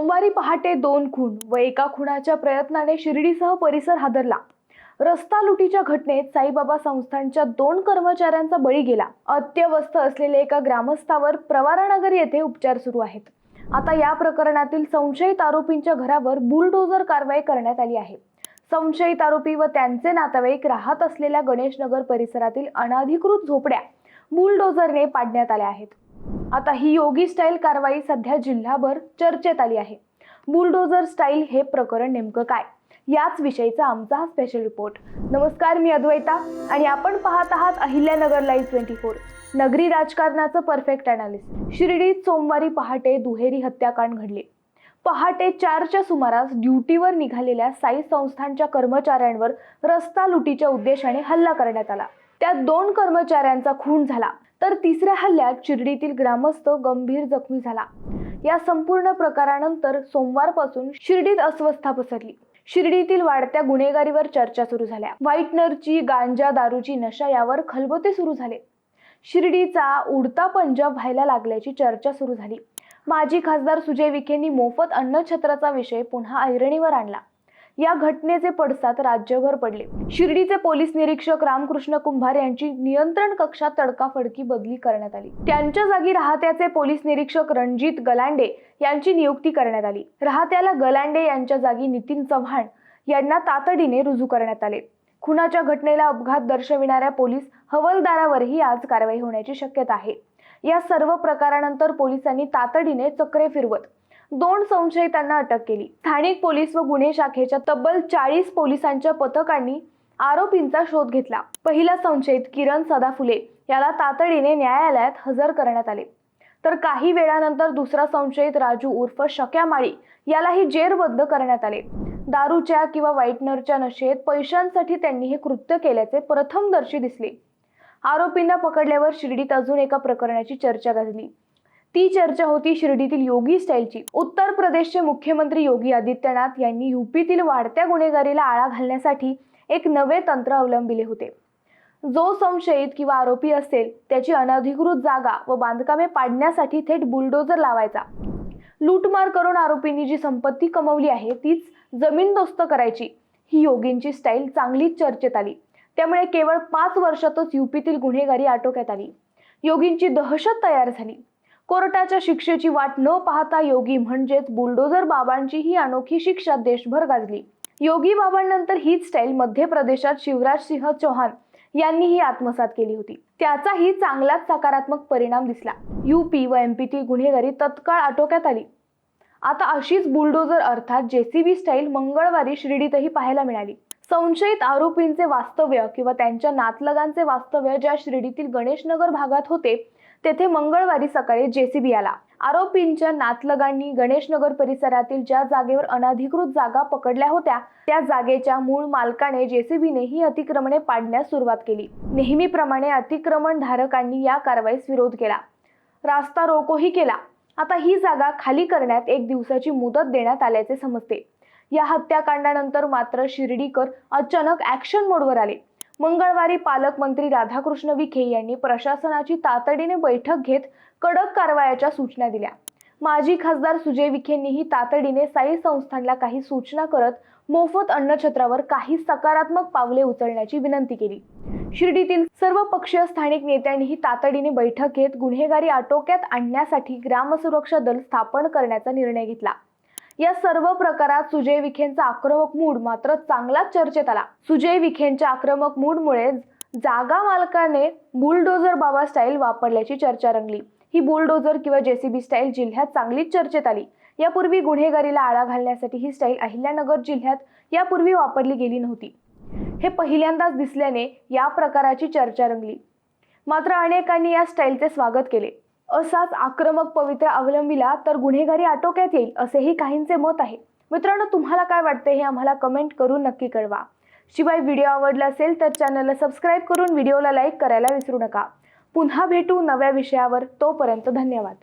सोमवारी पहाटे दोन खून व एका खुनाच्या प्रयत्नाने शिर्डीसह परिसर हादरला. रस्ता लुटीच्या घटनेत साईबाबा संस्थांच्या दोन कर्मचाऱ्यांचा बळी गेला. अत्यवस्थ असलेल्या एका ग्रामस्थावर प्रवारानगर येथे उपचार सुरू आहेत. आता या प्रकरणातील संशयित आरोपींच्या घरावर बुलडोजर कारवाई करण्यात आली आहे. संशयित आरोपी व त्यांचे नातेवाईक राहत असलेल्या गणेशनगर परिसरातील अनाधिकृत झोपड्या बुलडोजरने पाडण्यात आल्या आहेत. आता ही योगी स्टाईल कारवाई सध्या जिल्हाभर चर्चेत आली आहे. बुलडोजर स्टाईल हे प्रकरण नेमकं काय? याच विषयीचा आमचा हा स्पेशल रिपोर्ट नमस्कार मी अद्वैता आणि आपण पाहत आहात अहिल्यानगर लाईव्ह ट्वेंटी फोर नगरी राजकारणाचं परफेक्ट अनालिसिस शिर्डीत सोमवारी पहाटे दुहेरी हत्याकांड घडले. पहाटे चारच्या सुमारास ड्युटीवर निघालेल्या साई संस्थांच्या कर्मचाऱ्यांवर रस्ता लुटीच्या उद्देशाने हल्ला करण्यात आला. त्यात दोन कर्मचाऱ्यांचा खून झाला. तर तिसऱ्या हल्ल्यात शिर्डीतील ग्रामस्थ गंभीर जखमी झाला. या संपूर्ण प्रकारानंतर सोमवारपासून शिर्डीत अस्वस्था पसरली. शिर्डीतील वाढत्या गुन्हेगारीवर चर्चा सुरू झाल्या. व्हाईटनरची गांजा दारूची नशा यावर खलबते सुरू झाले. शिर्डीचा उडता पंजाब व्हायला लागल्याची चर्चा सुरू झाली. माजी खासदार सुजय विखेंनी मोफत अन्नछत्राचा विषय पुन्हा ऐरणीवर आणला. या घटनेचे पडसाद राज्यभर पडले. शिर्डीचे पोलीस निरीक्षक रामकृष्ण कुंभार यांची नियंत्रण कक्षात तडकाफडकी बदली करण्यात आली. त्यांच्या जागी राहत्याचे पोलीस निरीक्षक रणजित गलांडे यांची नियुक्ती करण्यात आली. राहत्याला गलांडे यांच्या जागी नितीन चव्हाण यांना तातडीने रुजू करण्यात आले. खुनाच्या घटनेला अपघात दर्शविणाऱ्या पोलीस हवलदारावरही आज कारवाई होण्याची शक्यता आहे. या सर्व प्रकारानंतर पोलिसांनी तातडीने चक्रे फिरवत दोन संशयितांना अटक केली. स्थानिक पोलीस व गुन्हे शाखेच्या तब्बल चाळीस पोलिसांच्या पथकांनी आरोपींचा शोध घेतला. पहिला संशयित किरण सदाफुले याला तातडीने न्यायालयात हजर करण्यात आले. तर काही वेळानंतर दुसरा संशयित राजू उर्फ शक्या माळी यालाही जेरबद्ध करण्यात आले. दारूच्या किंवा व्हाईटनरच्या नशेत पैशांसाठी त्यांनी हे कृत्य केल्याचे प्रथमदर्शी दिसले. आरोपींना पकडल्यावर शिर्डीत अजून एका प्रकरणाची चर्चा गाजली ती चर्चा होती शिर्डीतील योगी स्टाईलची. उत्तर प्रदेशचे मुख्यमंत्री योगी आदित्यनाथ यांनी युपीतील वाढत्या गुन्हेगारीला आळा घालण्यासाठी एक नवे तंत्र अवलंबिले होते. जो संशयित किंवा आरोपी असेल त्याची अनधिकृत जागा व बांधकामे पाडण्यासाठी थेट बुलडोजर लावायचा. लूटमार करून आरोपींनी जी संपत्ती कमवली आहे तीच जमीनदोस्त करायची ही योगींची स्टाईल चांगलीच चर्चेत आली. त्यामुळे केवळ पाच वर्षातच युपीतील गुन्हेगारी आटोक्यात आली. योगींची दहशत तयार झाली. कोर्टाच्या शिक्षेची वाट न पाहता योगी म्हणजेच बुलडोझर बाबांची ही अनोखी शिक्षा देशभर गाजली. योगी बाबांनंतर हीच स्टाईल मध्य प्रदेशात शिवराज सिंह चौहान यांनीही आत्मसात केली होती. त्याचाही चांगलाच सकारात्मक परिणाम दिसला. युपी व एमपीटी गुन्हेगारी तत्काळ आटोक्यात आली. आता अशीच बुलडोजर अर्थात जेसीबी स्टाईल मंगळवारी शिर्डीतही पाहायला मिळाली. संशयित आरोपींचे वास्तव्य किंवा त्यांच्या नातलगांचे वास्तव्य ज्या शिर्डीतील गणेशनगर भागात होते तेथे मंगळवारी सकाळी जेसीबी आला. आरोपींच्या नातलगांनी गणेशनगर परिसरातील ज्या जागेवर अनधिकृत जागा पकडल्या होत्या त्या जागेच्या मूळ मालकाने जेसीबीने ही अतिक्रमणे पाडण्यास सुरुवात केली. नेहमीप्रमाणे अतिक्रमण धारकांनी या कारवाईस विरोध केला. रास्ता रोकोही केला. आता ही जागा खाली करण्यात एक दिवसाची मुदत देण्यात आल्याचे समजते. या हत्याकांडानंतर मात्र शिर्डीकर अचानक ऍक्शन मोडवर आले. मंगळवारी पालकमंत्री राधाकृष्ण विखे यांनी प्रशासनाची तातडीने बैठक घेत कडक कारवायाच्या सूचना दिल्या. माजी खासदार सुजय विखेंनीही तातडीने साई संस्थांना काही सूचना करत मोफत अन्नछत्रावर काही सकारात्मक पावले उचलण्याची विनंती केली. शिर्डीतील सर्व पक्षीय स्थानिक नेत्यांनीही तातडीने बैठक घेत गुन्हेगारी आटोक्यात आणण्यासाठी ग्रामसुरक्षा दल स्थापन करण्याचा निर्णय घेतला. या सर्व प्रकारात सुजय विखेंचा आक्रमक मूड मात्र चांगलाच चर्चेत आला. सुजय विखेंच्या आक्रमक मूडमुळे जागा मालकाने बुलडोजर बाबा स्टाईल वापरल्याची चर्चा रंगली. ही बुलडोजर किंवा जेसीबी स्टाईल जिल्ह्यात चांगलीच चर्चेत आली. यापूर्वी गुन्हेगारीला आळा घालण्यासाठी ही स्टाईल अहिल्यानगर जिल्ह्यात यापूर्वी वापरली गेली नव्हती. हे पहिल्यांदाच दिसल्याने या प्रकाराची चर्चा रंगली. मात्र अनेकांनी या स्टाईलचे स्वागत केले. असाच आक्रमक पवित्र अवलंबिला तर गुन्हेगारी आटोक्यात येईल असेही काहींचे मत आहे. मित्रांनो तुम्हाला काय वाटते हे आम्हाला कमेंट करून नक्की कळवा. शिवाय व्हिडिओ आवडला असेल तर चॅनलला सबस्क्राईब करून व्हिडिओला लाईक करायला विसरू नका. पुन्हा भेटू नव्या विषयावर तोपर्यंत धन्यवाद.